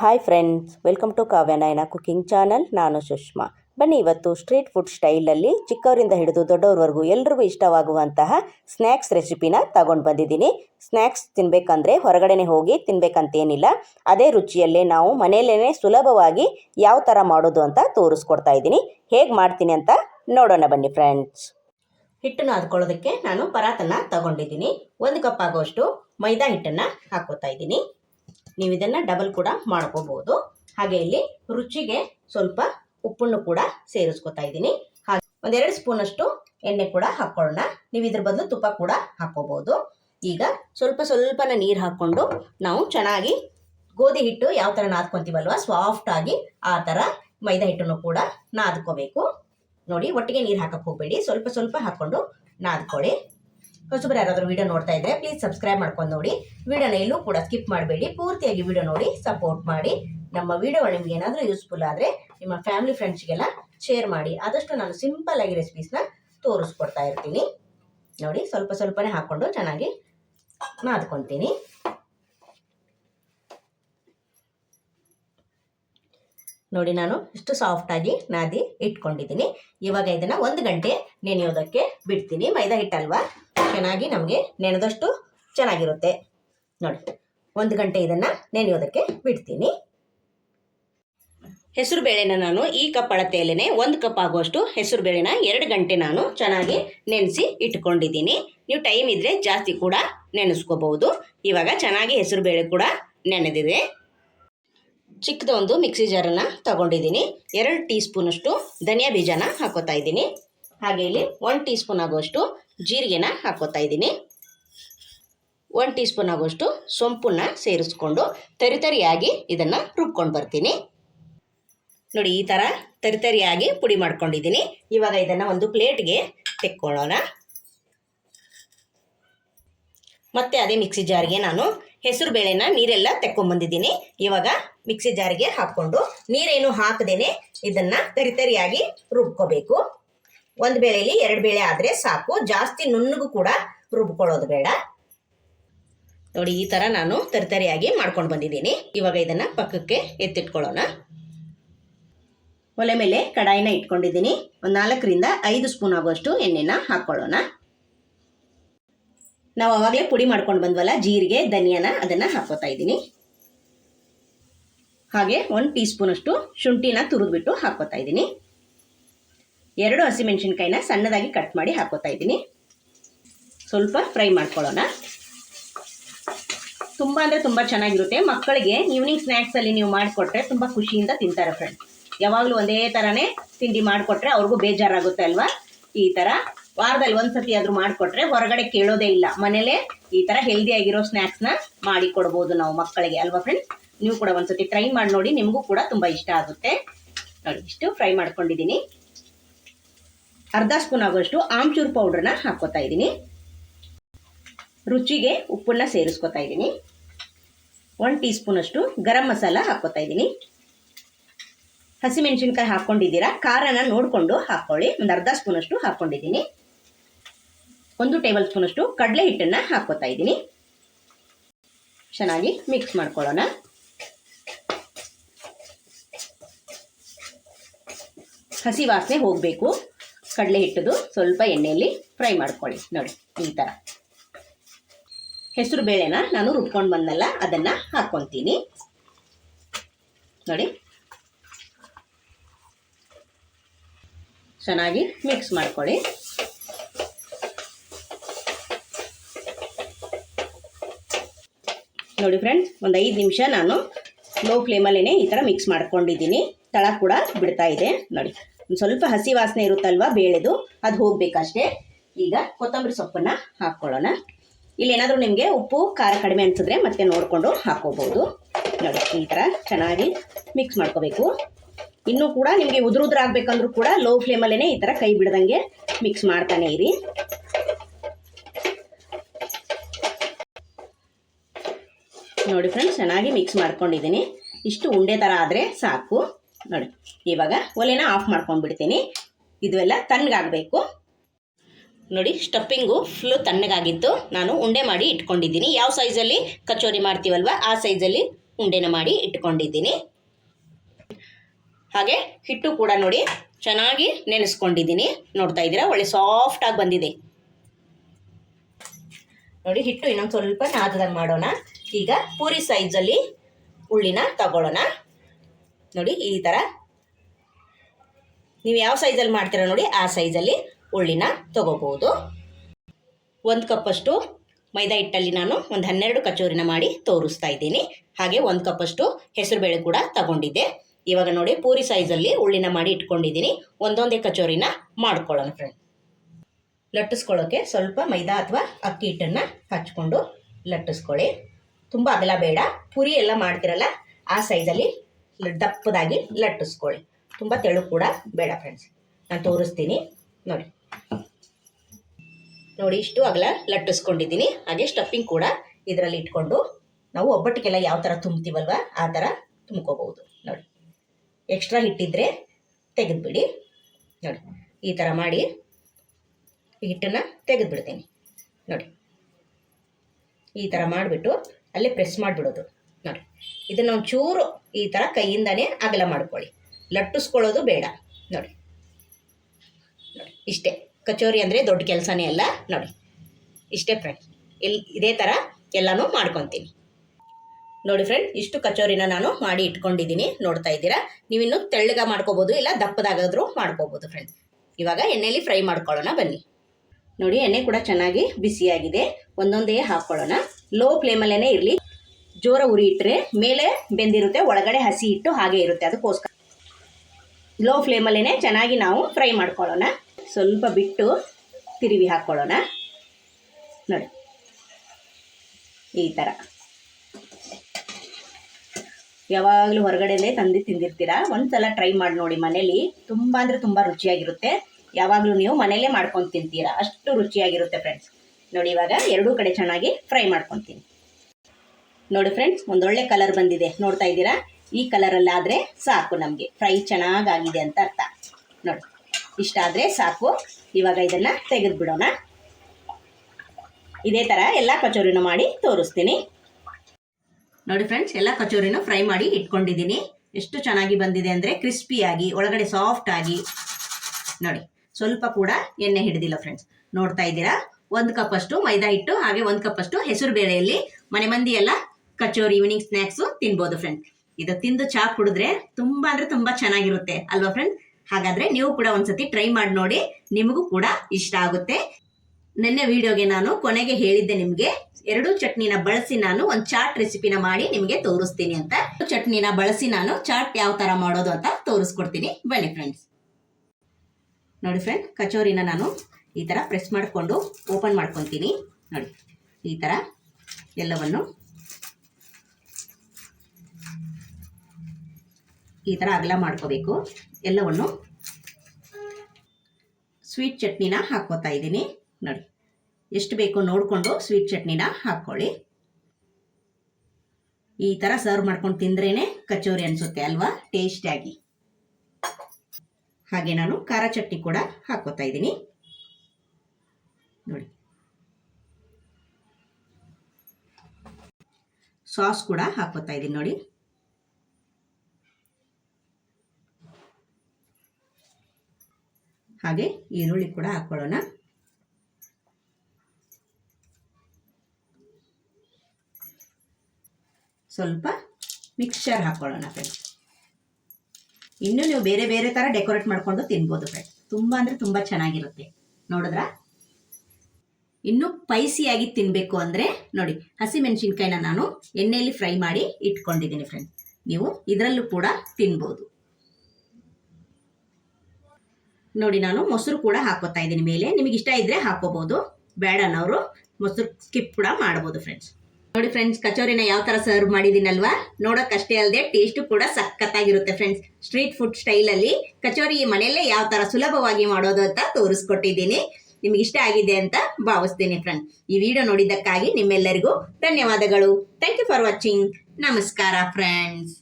Hi friends welcome to Kavyanayana cooking channel ನಾನು ಸುಷ್ಮಾ. ಬನ್ನಿ, ಇವತ್ತು ಸ್ಟ್ರೀಟ್ ಫುಡ್ ಸ್ಟೈಲಲ್ಲಿ ಚಿಕ್ಕವರಿಂದ ಹಿಡಿದು ದೊಡ್ಡವ್ರವರೆಗೂ ಎಲ್ರಿಗೂ ಇಷ್ಟವಾಗುವಂತಹ ಸ್ನ್ಯಾಕ್ಸ್ ರೆಸಿಪಿನ ತಗೊಂಡು ಬಂದಿದ್ದೀನಿ. ಸ್ನ್ಯಾಕ್ಸ್ ತಿನ್ನಬೇಕಂದ್ರೆ ಹೊರಗಡೆನೆ ಹೋಗಿ ತಿನ್ಬೇಕಂತೇನಿಲ್ಲ. ಅದೇ ರುಚಿಯಲ್ಲೇ ನಾವು ಮನೆಯಲ್ಲೇ ಸುಲಭವಾಗಿ ಯಾವ ಥರ ಮಾಡೋದು ಅಂತ ತೋರಿಸ್ಕೊಡ್ತಾ ಇದ್ದೀನಿ. ಹೇಗೆ ಮಾಡ್ತೀನಿ ಅಂತ ನೋಡೋಣ ಬನ್ನಿ ಫ್ರೆಂಡ್ಸ್ ಹಿಟ್ಟನ್ನು ಹಾಕೊಳ್ಳೋದಕ್ಕೆ ನಾನು ಪರಾತನ ತಗೊಂಡಿದ್ದೀನಿ. ಒಂದು ಕಪ್ ಆಗುವಷ್ಟು ಮೈದಾ ಹಿಟ್ಟನ್ನು ಹಾಕೋತಾ ಇದ್ದೀನಿ. ನೀವು ಇದನ್ನು ಡಬಲ್ ಕೂಡ ಮಾಡ್ಕೋಬಹುದು ಹಾಗೆ ಇಲ್ಲಿ ರುಚಿಗೆ ಸ್ವಲ್ಪ ಉಪ್ಪನ್ನು ಕೂಡ ಸೇರಿಸ್ಕೊತಾ ಇದ್ದೀನಿ. ಹಾಗೆ ಒಂದೆರಡು ಸ್ಪೂನಷ್ಟು ಎಣ್ಣೆ ಕೂಡ ಹಾಕ್ಕೊಳ್ಳೋಣ. ನೀವು ಇದ್ರ ಬದಲು ತುಪ್ಪ ಕೂಡ ಹಾಕ್ಕೋಬಹುದು ಈಗ ಸ್ವಲ್ಪ ಸ್ವಲ್ಪನ ನೀರು ಹಾಕ್ಕೊಂಡು ನಾವು ಚೆನ್ನಾಗಿ ಗೋಧಿ ಹಿಟ್ಟು ಯಾವ ಥರ ನಾದ್ಕೊಂತೀವಲ್ವ ಸಾಫ್ಟ್ ಆಗಿ ಆ ಥರ ಮೈದಾ ಹಿಟ್ಟನ್ನು ಕೂಡ ನಾದ್ಕೋಬೇಕು. ನೋಡಿ, ಒಟ್ಟಿಗೆ ನೀರು ಹಾಕಕ್ಕೆ ಹೋಗಬೇಡಿ. ಸ್ವಲ್ಪ ಸ್ವಲ್ಪ ಹಾಕ್ಕೊಂಡು ನಾದ್ಕೊಳ್ಳಿ. ಹೊಸಬರು ಯಾರಾದರೂ ವಿಡಿಯೋ ನೋಡ್ತಾ ಇದ್ರೆ ಪ್ಲೀಸ್ ಸಬ್ಸ್ಕ್ರೈಬ್ ಮಾಡ್ಕೊಂಡು ನೋಡಿ. ವಿಡಿಯೋನ ಎಲ್ಲೂ ಕೂಡ ಸ್ಕಿಪ್ ಮಾಡಬೇಡಿ. ಪೂರ್ತಿಯಾಗಿ ವಿಡಿಯೋ ನೋಡಿ ಸಪೋರ್ಟ್ ಮಾಡಿ. ನಮ್ಮ ವಿಡಿಯೋ ನಿಮ್ಗೆ ಏನಾದರೂ ಯೂಸ್ಫುಲ್ ಆದರೆ ನಿಮ್ಮ ಫ್ಯಾಮಿಲಿ ಫ್ರೆಂಡ್ಸ್ಗೆಲ್ಲ ಶೇರ್ ಮಾಡಿ. ಆದಷ್ಟು ನಾನು ಸಿಂಪಲ್ ಆಗಿ ರೆಸಿಪೀಸ್ನ ತೋರಿಸ್ಕೊಡ್ತಾ ಇರ್ತೀನಿ. ನೋಡಿ, ಸ್ವಲ್ಪ ಸ್ವಲ್ಪನೇ ಹಾಕ್ಕೊಂಡು ಚೆನ್ನಾಗಿ ನಾದ್ಕೊತೀನಿ ನೋಡಿ, ನಾನು ಇಷ್ಟು ಸಾಫ್ಟಾಗಿ ನಾದಿ ಇಟ್ಕೊಂಡಿದ್ದೀನಿ. ಇವಾಗ ಇದನ್ನು ಒಂದು ಗಂಟೆ ನೆನೆಯೋದಕ್ಕೆ ಬಿಡ್ತೀನಿ. ಮೈದಾ ಹಿಟ್ಟಲ್ವಾ? ಚೆನ್ನಾಗಿ ನಮಗೆ ನೆನೆದಷ್ಟು ಚೆನ್ನಾಗಿರುತ್ತೆ. ನೋಡಿ, ಒಂದು ಗಂಟೆ ಇದನ್ನು ನೆನೆಯೋದಕ್ಕೆ ಬಿಡ್ತೀನಿ. ಹೆಸರು ಬೇಳೆನ ನಾನು ಈ ಕಪ್ ಅಳತೆಯಲ್ಲೇ ಒಂದು ಕಪ್ ಆಗುವಷ್ಟು ಹೆಸರು ಬೇಳೆನ ಎರಡು ಗಂಟೆ ನಾನು ಚೆನ್ನಾಗಿ ನೆನೆಸಿ ಇಟ್ಕೊಂಡಿದ್ದೀನಿ. ನೀವು ಟೈಮ್ ಇದ್ದರೆ ಜಾಸ್ತಿ ಕೂಡ ನೆನೆಸ್ಕೋಬಹುದು. ಇವಾಗ ಚೆನ್ನಾಗಿ ಹೆಸರು ಬೇಳೆ ಕೂಡ ನೆನೆದಿದೆ. ಚಿಕ್ಕದೊಂದು ಮಿಕ್ಸಿ ಜಾರನ್ನು ತಗೊಂಡಿದ್ದೀನಿ. ಎರಡು ಟೀ ಸ್ಪೂನಷ್ಟು ಧನಿಯಾ ಬೀಜನ ಹಾಕೋತಾ ಇದ್ದೀನಿ. ಹಾಗೆ ಇಲ್ಲಿ ಒನ್ ಟೀ ಸ್ಪೂನ್ ಆಗುವಷ್ಟು ಜೀರಿಗೆನ ಹಾಕೋತಾ ಇದ್ದೀನಿ. ಒನ್ ಟೀ ಸ್ಪೂನ್ ಆಗೋಷ್ಟು ಸೊಂಪನ್ನ ಸೇರಿಸ್ಕೊಂಡು ತರಿತರಿಯಾಗಿ ಇದನ್ನು ರುಬ್ಕೊಂಡು ಬರ್ತೀನಿ. ನೋಡಿ, ಈ ಥರ ತರಿತರಿಯಾಗಿ ಪುಡಿ ಮಾಡ್ಕೊಂಡಿದ್ದೀನಿ. ಇವಾಗ ಇದನ್ನು ಒಂದು ಪ್ಲೇಟ್ಗೆ ತೆಕ್ಕೊಳ್ಳೋಣ. ಮತ್ತೆ ಅದೇ ಮಿಕ್ಸಿ ಜಾರ್ಗೆ ನಾನು ಹೆಸರು ಬೇಳೆನ ನೀರೆಲ್ಲ ತೆಕ್ಕೊಂಬಂದಿದ್ದೀನಿ ಇವಾಗ ಮಿಕ್ಸಿ ಜಾರಿಗೆ ಹಾಕ್ಕೊಂಡು ನೀರೇನು ಹಾಕದೇನೆ ಇದನ್ನು ತರಿತರಿಯಾಗಿ ರುಬ್ಕೋಬೇಕು. ಒಂದು ಬೇಳೆಯಲ್ಲಿ ಎರಡು ಬೇಳೆ ಆದರೆ ಸಾಕು. ಜಾಸ್ತಿ ನುಣ್ಣಗೂ ಕೂಡ ರುಬ್ಕೊಳ್ಳೋದು ಬೇಡ. ನೋಡಿ, ಈ ಥರ ನಾನು ತರಿತರಿಯಾಗಿ ಮಾಡ್ಕೊಂಡು ಬಂದಿದ್ದೀನಿ. ಇವಾಗ ಇದನ್ನು ಪಕ್ಕಕ್ಕೆ ಎತ್ತಿಟ್ಕೊಳ್ಳೋಣ. ಒಲೆ ಮೇಲೆ ಕಡಾಯಿನ ಇಟ್ಕೊಂಡಿದ್ದೀನಿ. ಒಂದು ನಾಲ್ಕರಿಂದ ಐದು ಸ್ಪೂನ್ ಆಗುವಷ್ಟು ಎಣ್ಣೆನ ಹಾಕ್ಕೊಳ್ಳೋಣ ನಾವು ಅವಾಗಲೇ ಪುಡಿ ಮಾಡ್ಕೊಂಡು ಬಂದ್ವಲ್ಲ, ಜೀರಿಗೆ, ಧನಿಯಾನ ಅದನ್ನು ಹಾಕೋತಾ ಇದ್ದೀನಿ. ಹಾಗೆ ಒಂದು ಟೀ ಸ್ಪೂನಷ್ಟು ಶುಂಠಿನ ತುರಿದ್ಬಿಟ್ಟು ಹಾಕೋತಾ ಇದ್ದೀನಿ. ಎರಡು ಹಸಿಮೆಣಸಿನ್ಕಾಯಿನ ಸಣ್ಣದಾಗಿ ಕಟ್ ಮಾಡಿ ಹಾಕೋತಾ ಇದ್ದೀನಿ. ಸ್ವಲ್ಪ ಫ್ರೈ ಮಾಡ್ಕೊಳ್ಳೋಣ. ತುಂಬ ಅಂದರೆ ತುಂಬ ಚೆನ್ನಾಗಿರುತ್ತೆ. ಮಕ್ಕಳಿಗೆ ಈವ್ನಿಂಗ್ ಸ್ನ್ಯಾಕ್ಸಲ್ಲಿ ನೀವು ಮಾಡಿಕೊಟ್ರೆ ತುಂಬ ಖುಷಿಯಿಂದ ತಿಂತಾರೆ ಫ್ರೆಂಡ್ಸ್ ಯಾವಾಗಲೂ ಒಂದೇ ಥರನೇ ತಿಂಡಿ ಮಾಡಿಕೊಟ್ರೆ ಅವ್ರಿಗೂ ಬೇಜಾರಾಗುತ್ತೆ ಅಲ್ವಾ? ಈ ಥರ ವಾರದಲ್ಲಿ ಒಂದ್ಸತಿ ಆದರೂ ಮಾಡಿಕೊಟ್ರೆ ಹೊರಗಡೆ ಕೇಳೋದೇ ಇಲ್ಲ. ಮನೇಲೇ ಈ ಥರ ಹೆಲ್ದಿ ಆಗಿರೋ ಸ್ನ್ಯಾಕ್ಸ್ನ ಮಾಡಿ ಕೊಡ್ಬೋದು ನಾವು ಮಕ್ಕಳಿಗೆ ಅಲ್ವಾ ಫ್ರೆಂಡ್ಸ್ ನೀವು ಕೂಡ ಒಂದ್ಸತಿ ಟ್ರೈ ಮಾಡಿ ನೋಡಿ, ನಿಮಗೂ ಕೂಡ ತುಂಬ ಇಷ್ಟ ಆಗುತ್ತೆ. ನೋಡಿ, ಇಷ್ಟು ಫ್ರೈ ಮಾಡ್ಕೊಂಡಿದ್ದೀನಿ. ಅರ್ಧ ಸ್ಪೂನ್ ಆಗುವಷ್ಟು ಆಮ್ಚೂರ್ ಪೌಡ್ರನ್ನ ಹಾಕೋತಾ ಇದ್ದೀನಿ. ರುಚಿಗೆ ಉಪ್ಪನ್ನ ಸೇರಿಸ್ಕೊತಾ ಇದ್ದೀನಿ. ಒನ್ ಟೀ ಸ್ಪೂನಷ್ಟು ಗರಂ ಮಸಾಲ ಹಾಕೋತಾ ಇದ್ದೀನಿ. ಹಸಿಮೆಣಸಿನ್ಕಾಯಿ ಹಾಕ್ಕೊಂಡಿದ್ದೀರಾ? ಖಾರನ ನೋಡಿಕೊಂಡು ಹಾಕ್ಕೊಳ್ಳಿ. ಒಂದು ಅರ್ಧ ಸ್ಪೂನಷ್ಟು ಹಾಕ್ಕೊಂಡಿದ್ದೀನಿ. ಒಂದು ಟೇಬಲ್ ಸ್ಪೂನಷ್ಟು ಕಡಲೆ ಹಿಟ್ಟನ್ನು ಹಾಕ್ಕೋತಾ ಇದ್ದೀನಿ. ಚೆನ್ನಾಗಿ ಮಿಕ್ಸ್ ಮಾಡ್ಕೊಳ್ಳೋಣ. ಹಸಿ ವಾಸನೆ ಹೋಗಬೇಕು. ಕಡಲೆ ಹಿಟ್ಟದು ಸ್ವಲ್ಪ ಎಣ್ಣೆಯಲ್ಲಿ ಫ್ರೈ ಮಾಡ್ಕೊಳ್ಳಿ. ನೋಡಿ, ಈ ಥರ ಹೆಸರು ಬೇಳೆನ ನಾನು ರುಬ್ಕೊಂಡು ಬಂದಲ್ಲ ಅದನ್ನು ಹಾಕ್ಕೊತೀನಿ ನೋಡಿ. ಚೆನ್ನಾಗಿ ಮಿಕ್ಸ್ ಮಾಡ್ಕೊಳ್ಳಿ. ನೋಡಿ ಫ್ರೆಂಡ್ಸ್ ಒಂದು ಐದು ನಿಮಿಷ ನಾನು ಲೋ ಫ್ಲೇಮಲ್ಲೇ ಈ ಥರ ಮಿಕ್ಸ್ ಮಾಡ್ಕೊಂಡಿದ್ದೀನಿ. ತಳ ಕೂಡ ಬಿಡ್ತಾ ಇದೆ. ನೋಡಿ. ಸ್ವಲ್ಪ ಹಸಿ ವಾಸನೆ ಇರುತ್ತಲ್ವ ಬೇಳೆದು, ಅದು ಹೋಗ್ಬೇಕಷ್ಟೇ. ಈಗ ಕೊತ್ತಂಬರಿ ಸೊಪ್ಪನ್ನು ಹಾಕ್ಕೊಳ್ಳೋಣ. ಇಲ್ಲಿ ಏನಾದರೂ ನಿಮಗೆ ಉಪ್ಪು, ಖಾರ ಕಡಿಮೆ ಅನಿಸಿದ್ರೆ ಮತ್ತೆ ನೋಡಿಕೊಂಡು ಹಾಕೋಬೋದು ನೋಡಿ, ಈ ಥರ ಚೆನ್ನಾಗಿ ಮಿಕ್ಸ್ ಮಾಡ್ಕೋಬೇಕು. ಇನ್ನೂ ಕೂಡ ನಿಮಗೆ ಉದುರು ಉದುರು ಆಗಬೇಕಂದ್ರೂ ಕೂಡ ಲೋ ಫ್ಲೇಮಲ್ಲೇ ಈ ಥರ ಕೈ ಬಿಡದಂಗೆ ಮಿಕ್ಸ್ ಮಾಡ್ತಾನೆ ಇರಿ. ನೋಡಿ ಫ್ರೆಂಡ್ಸ್ ಚೆನ್ನಾಗಿ ಮಿಕ್ಸ್ ಮಾಡ್ಕೊಂಡಿದ್ದೀನಿ. ಇಷ್ಟು ಉಂಡೆ ಥರ ಆದರೆ ಸಾಕು. ನೋಡಿ, ಇವಾಗ ಒಲೆನ ಆಫ್ ಮಾಡ್ಕೊಂಡ್ಬಿಡ್ತೀನಿ. ಬಿಡ್ತೀನಿ ಇದೆಲ್ಲ ತಣ್ಣಗಾಗಬೇಕು. ನೋಡಿ ಸ್ಟಫಿಂಗು ಫುಲ್ಲು ತಣ್ಣಗಾಗಿತ್ತು. ನಾನು ಉಂಡೆ ಮಾಡಿ ಇಟ್ಕೊಂಡಿದ್ದೀನಿ. ಯಾವ ಸೈಜಲ್ಲಿ ಕಚೋರಿ ಮಾಡ್ತೀವಲ್ವ? ಆ ಸೈಜಲ್ಲಿ ಉಂಡೆನ ಮಾಡಿ ಇಟ್ಕೊಂಡಿದ್ದೀನಿ. ಹಾಗೆ ಹಿಟ್ಟು ಕೂಡ ನೋಡಿ ಚೆನ್ನಾಗಿ ನೆನೆಸ್ಕೊಂಡಿದ್ದೀನಿ. ನೋಡ್ತಾ ಇದ್ದೀರಾ? ಒಳ್ಳೆ ಸಾಫ್ಟಾಗಿ ಬಂದಿದೆ. ನೋಡಿ, ಹಿಟ್ಟು ಇನ್ನೊಂದು ಸ್ವಲ್ಪ ನಾದದಾಗ ಮಾಡೋಣ. ಈಗ ಪೂರಿ ಸೈಜಲ್ಲಿ ಉಳ್ಳಿನ ತಗೊಳ್ಳೋಣ. ನೋಡಿ ಈ ಥರ ನೀವು ಯಾವ ಸೈಜಲ್ಲಿ ಮಾಡ್ತೀರಾ ನೋಡಿ ಆ ಸೈಜಲ್ಲಿ ಉಳ್ಳಿನ ತಗೋಬಹುದು ಒಂದು ಕಪ್ಪಷ್ಟು ಮೈದಾ ಹಿಟ್ಟಲ್ಲಿ ನಾನು ಒಂದು ಹನ್ನೆರಡು ಕಚೋರಿನ ಮಾಡಿ ತೋರಿಸ್ತಾ ಇದ್ದೀನಿ. ಹಾಗೆ ಒಂದು ಕಪ್ಪಷ್ಟು ಹೆಸರುಬೇಳೆ ಕೂಡ ತಗೊಂಡಿದ್ದೆ. ಇವಾಗ ನೋಡಿ ಪೂರಿ ಸೈಜಲ್ಲಿ ಉಳ್ಳಿನ ಮಾಡಿ ಇಟ್ಕೊಂಡಿದ್ದೀನಿ. ಒಂದೊಂದೇ ಕಚೋರಿನ ಮಾಡ್ಕೊಳ್ಳೋಣ ಫ್ರೆಂಡ್ ಲಟ್ಟಿಸ್ಕೊಳ್ಳೋಕ್ಕೆ ಸ್ವಲ್ಪ ಮೈದಾ ಅಥವಾ ಅಕ್ಕಿ ಹಿಟ್ಟನ್ನು ಹಚ್ಕೊಂಡು ಲಟ್ಟಿಸ್ಕೊಳ್ಳಿ. ತುಂಬ ಅಗಲ ಬೇಡ. ಪೂರಿ ಎಲ್ಲ ಮಾಡ್ತಿರಲ್ಲ, ಆ ಸೈಜಲ್ಲಿ ದಪ್ಪದಾಗಿ ಲಟ್ಟಿಸ್ಕೊಳ್ಳಿ. ತುಂಬ ತೆಳು ಕೂಡ ಬೇಡ ಫ್ರೆಂಡ್ಸ್ ನಾನು ತೋರಿಸ್ತೀನಿ. ನೋಡಿ. ನೋಡಿ, ಇಷ್ಟು ಅಗಲ ಲಟ್ಟಿಸ್ಕೊಂಡಿದ್ದೀನಿ. ಹಾಗೆ ಸ್ಟಫಿಂಗ್ ಕೂಡ ಇದರಲ್ಲಿ ಇಟ್ಕೊಂಡು ನಾವು ಒಬ್ಬಟ್ಟಿಗೆಲ್ಲ ಯಾವ ಥರ ತುಂಬ್ತೀವಲ್ವ, ಆ ಥರ ತುಂಬ್ಕೋಬಹುದು. ನೋಡಿ. ಎಕ್ಸ್ಟ್ರಾ ಹಿಟ್ಟಿದ್ರೆ ತೆಗೆದುಬಿಡಿ. ನೋಡಿ, ಈ ಥರ ಮಾಡಿ ಹಿಟ್ಟನ್ನ ತೆಗೆದುಬಿಡ್ತೀನಿ. ನೋಡಿ. ಈ ಥರ ಮಾಡಿಬಿಟ್ಟು ಅಲ್ಲೇ ಪ್ರೆಸ್ ಮಾಡಿಬಿಡೋದು. ನೋಡಿ. ಇದನ್ನು ಒಂಚೂರು ಈ ಥರ ಕೈಯಿಂದನೇ ಅಗಲ ಮಾಡ್ಕೊಳ್ಳಿ. ಲಟ್ಟಿಸ್ಕೊಳ್ಳೋದು ಬೇಡ. ನೋಡಿ. ನೋಡಿ. ಇಷ್ಟೇ. ಕಚೋರಿ ಅಂದರೆ ದೊಡ್ಡ ಕೆಲಸನೇ ಅಲ್ಲ. ನೋಡಿ. ಇಷ್ಟೇ ಫ್ರೆಂಡ್ ಇಲ್ಲಿ ಇದೇ ಥರ ಎಲ್ಲನೂ ಮಾಡ್ಕೊತೀನಿ. ನೋಡಿ ಫ್ರೆಂಡ್ ಇಷ್ಟು ಕಚೋರಿನ ನಾನು ಮಾಡಿ ಇಟ್ಕೊಂಡಿದ್ದೀನಿ. ನೋಡ್ತಾ ಇದ್ದೀರಾ? ನೀವಿನ್ನು ತೆಳ್ಳಗ ಮಾಡ್ಕೋಬೋದು, ಇಲ್ಲ ದಪ್ಪದಾಗಾದರೂ ಮಾಡ್ಕೋಬೋದು ಫ್ರೆಂಡ್ ಇವಾಗ ಎಣ್ಣೆಯಲ್ಲಿ ಫ್ರೈ ಮಾಡ್ಕೊಳ್ಳೋಣ, ಬನ್ನಿ. ನೋಡಿ, ಎಣ್ಣೆ ಕೂಡ ಚೆನ್ನಾಗಿ ಬಿಸಿಯಾಗಿದೆ. ಒಂದೊಂದೇ ಹಾಕ್ಕೊಳ್ಳೋಣ. ಲೋ ಫ್ಲೇಮಲ್ಲೇ ಇರಲಿ. ಜೋರ ಉರಿ ಇಟ್ಟರೆ ಮೇಲೆ ಬೆಂದಿರುತ್ತೆ, ಒಳಗಡೆ ಹಸಿ ಇಟ್ಟು ಹಾಗೆ ಇರುತ್ತೆ. ಅದಕ್ಕೋಸ್ಕರ ಲೋ ಫ್ಲೇಮಲ್ಲೇ ಚೆನ್ನಾಗಿ ನಾವು ಫ್ರೈ ಮಾಡ್ಕೊಳ್ಳೋಣ. ಸ್ವಲ್ಪ ಬಿಟ್ಟು ತಿರುವಿ ಹಾಕ್ಕೊಳ್ಳೋಣ. ನೋಡಿ. ಈ ಥರ ಯಾವಾಗಲೂ ಹೊರಗಡೆಯಲ್ಲೇ ತಂದು ತಿಂದಿರ್ತೀರಾ? ಒಂದ್ಸಲ ಟ್ರೈ ಮಾಡಿ ನೋಡಿ ಮನೇಲಿ. ತುಂಬ ಅಂದರೆ ತುಂಬ ರುಚಿಯಾಗಿರುತ್ತೆ. ಯಾವಾಗಲೂ ನೀವು ಮನೇಲೇ ಮಾಡ್ಕೊಂಡು ತಿಂತೀರಾ? ಅಷ್ಟು ರುಚಿಯಾಗಿರುತ್ತೆ ಫ್ರೆಂಡ್ಸ್ ನೋಡಿ, ಇವಾಗ ಎರಡೂ ಕಡೆ ಚೆನ್ನಾಗಿ ಫ್ರೈ ಮಾಡ್ಕೊತೀನಿ ನೋಡಿ ಫ್ರೆಂಡ್ಸ್ ಒಂದೊಳ್ಳೆ ಕಲರ್ ಬಂದಿದೆ. ನೋಡ್ತಾ ಇದ್ದೀರಾ? ಈ ಕಲರಲ್ಲಾದರೆ ಸಾಕು ನಮಗೆ. ಫ್ರೈ ಚೆನ್ನಾಗಾಗಿದೆ ಅಂತ ಅರ್ಥ. ನೋಡಿ, ಇಷ್ಟ ಆದರೆ ಸಾಕು. ಇವಾಗ ಇದನ್ನು ತೆಗೆದುಬಿಡೋಣ. ಇದೇ ಥರ ಎಲ್ಲ ಕಚೋರಿನೂ ಮಾಡಿ ತೋರಿಸ್ತೀನಿ. ನೋಡಿ ಫ್ರೆಂಡ್ಸ್ ಎಲ್ಲ ಕಚೋರಿನೂ ಫ್ರೈ ಮಾಡಿ ಇಟ್ಕೊಂಡಿದ್ದೀನಿ. ಎಷ್ಟು ಚೆನ್ನಾಗಿ ಬಂದಿದೆ ಅಂದರೆ ಕ್ರಿಸ್ಪಿಯಾಗಿ ಒಳಗಡೆ ಸಾಫ್ಟ್ ಆಗಿ. ನೋಡಿ, ಸ್ವಲ್ಪ ಕೂಡ ಎಣ್ಣೆ ಹಿಡಿದಿಲ್ಲ ಫ್ರೆಂಡ್ಸ್ ನೋಡ್ತಾ ಇದ್ದೀರಾ? ಒಂದು ಕಪ್ಪಷ್ಟು ಮೈದಾ ಹಿಟ್ಟು, ಹಾಗೆ ಒಂದು ಕಪ್ಪಷ್ಟು ಹೆಸರು ಬೇಳೆಯಲ್ಲಿ ಮನೆ ಮಂದಿ ಎಲ್ಲ ಕಚೋರಿ ಈವ್ನಿಂಗ್ ಸ್ನ್ಯಾಕ್ಸು ತಿನ್ಬೋದು ಫ್ರೆಂಡ್ ಇದು ತಿಂದು ಚಾ ಕುಡಿದ್ರೆ ತುಂಬ ಅಂದರೆ ತುಂಬ ಚೆನ್ನಾಗಿರುತ್ತೆ, ಅಲ್ವಾ ಫ್ರೆಂಡ್ ಹಾಗಾದರೆ ನೀವು ಕೂಡ ಒಂದ್ಸತಿ ಟ್ರೈ ಮಾಡಿ ನೋಡಿ, ನಿಮಗೂ ಕೂಡ ಇಷ್ಟ ಆಗುತ್ತೆ. ನಿನ್ನೆ ವಿಡಿಯೋಗೆ ನಾನು ಕೊನೆಗೆ ಹೇಳಿದ್ದೆ ನಿಮಗೆ, ಎರಡು ಚಟ್ನಿನ ಬಳಸಿ ನಾನು ಒಂದು ಚಾಟ್ ರೆಸಿಪಿನ ಮಾಡಿ ನಿಮಗೆ ತೋರಿಸ್ತೀನಿ ಅಂತ. ಚಟ್ನಿನ ಬಳಸಿ ನಾನು ಚಾಟ್ ಯಾವ ಥರ ಮಾಡೋದು ಅಂತ ತೋರಿಸ್ಕೊಡ್ತೀನಿ. ಬನ್ನಿ ಫ್ರೆಂಡ್ಸ್ ನೋಡಿ ಫ್ರೆಂಡ್ ಕಚೋರಿನ ನಾನು ಈ ಥರ ಪ್ರೆಸ್ ಮಾಡಿಕೊಂಡು ಓಪನ್ ಮಾಡ್ಕೊತೀನಿ ನೋಡಿ, ಈ ಥರ ಎಲ್ಲವನ್ನು ಈ ಥರ ಅಗಲ ಮಾಡ್ಕೋಬೇಕು. ಎಲ್ಲವನ್ನು ಸ್ವೀಟ್ ಚಟ್ನಿನ ಹಾಕ್ಕೋತಾ ಇದ್ದೀನಿ. ನೋಡಿ, ಎಷ್ಟು ಬೇಕು ನೋಡಿಕೊಂಡು ಸ್ವೀಟ್ ಚಟ್ನಿನ ಹಾಕ್ಕೊಳ್ಳಿ. ಈ ಥರ ಸರ್ವ್ ಮಾಡ್ಕೊಂಡು ತಿಂದ್ರೇ ಕಚೋರಿ ಅನಿಸುತ್ತೆ ಅಲ್ವಾ? ಟೇಸ್ಟಿಯಾಗಿ ಹಾಗೆ ನಾನು ಖಾರ ಚಟ್ನಿ ಕೂಡ ಹಾಕೋತಾ ಇದ್ದೀನಿ. ನೋಡಿ. ಸಾಸ್ ಕೂಡ ಹಾಕೋತಾ ಇದ್ದೀನಿ ನೋಡಿ. ಹಾಗೆ ಈರುಳ್ಳಿ ಕೂಡ ಹಾಕ್ಕೊಳ್ಳೋಣ ಸ್ವಲ್ಪ ಮಿಕ್ಸ್ಚರ್ ಹಾಕ್ಕೊಳ್ಳೋಣ ಫ್ರೆಂಡ್ಸ್ ಇನ್ನು ನೀವು ಬೇರೆ ಬೇರೆ ಥರ ಡೆಕೋರೇಟ್ ಮಾಡ್ಕೊಂಡು ತಿನ್ಬೋದು ಫ್ರೆಂಡ್ಸ್ ತುಂಬ ಅಂದರೆ ತುಂಬ ಚೆನ್ನಾಗಿರುತ್ತೆ. ನೋಡಿದ್ರಾ? ಇನ್ನು ಸ್ಪೈಸಿಯಾಗಿ ತಿನ್ನಬೇಕು ಅಂದರೆ ನೋಡಿ, ಹಸಿಮೆಣಸಿನ್ಕಾಯಿನ ನಾನು ಎಣ್ಣೆಯಲ್ಲಿ ಫ್ರೈ ಮಾಡಿ ಇಟ್ಕೊಂಡಿದ್ದೀನಿ ಫ್ರೆಂಡ್ಸ್ ನೀವು ಇದರಲ್ಲೂ ಕೂಡ ತಿನ್ಬೋದು. ನೋಡಿ ನಾನು ಮೊಸರು ಕೂಡ ಹಾಕೋತಾ ಇದ್ದೀನಿ ಮೇಲೆ. ನಿಮಗೆ ಇಷ್ಟ ಇದ್ರೆ ಹಾಕೋಬಹುದು ಬೇಡ ಅನ್ನೋರು ಮೊಸರು ಸ್ಕಿಪ್ ಕೂಡ ಮಾಡ್ಬೋದು ಫ್ರೆಂಡ್ಸ್ ನೋಡಿ ಫ್ರೆಂಡ್ಸ್ ಕಚೋರಿನ ಯಾವ ತರ ಸರ್ವ್ ಮಾಡಿದ್ದೀನಲ್ವಾ? ನೋಡೋಕ್ಕಷ್ಟೇ ಅಲ್ಲದೆ ಟೇಸ್ಟು ಕೂಡ ಸಖತ್ತಾಗಿರುತ್ತೆ ಫ್ರೆಂಡ್ಸ್ ಸ್ಟ್ರೀಟ್ ಫುಡ್ ಸ್ಟೈಲಲ್ಲಿ ಕಚೋರಿ ಮನೆಯಲ್ಲೇ ಯಾವ ತರ ಸುಲಭವಾಗಿ ಮಾಡೋದು ಅಂತ ತೋರಿಸ್ಕೊಟ್ಟಿದ್ದೀನಿ. ನಿಮ್ಗೆ ಇಷ್ಟ ಆಗಿದೆ ಅಂತ ಭಾವಿಸ್ತೀನಿ ಫ್ರೆಂಡ್ ಈ ವಿಡಿಯೋ ನೋಡಿದ್ದಕ್ಕಾಗಿ ನಿಮ್ಮೆಲ್ಲರಿಗೂ ಧನ್ಯವಾದಗಳು. ಥ್ಯಾಂಕ್ ಯು ಫಾರ್ ವಾಚಿಂಗ್ ನಮಸ್ಕಾರ ಫ್ರೆಂಡ್ಸ್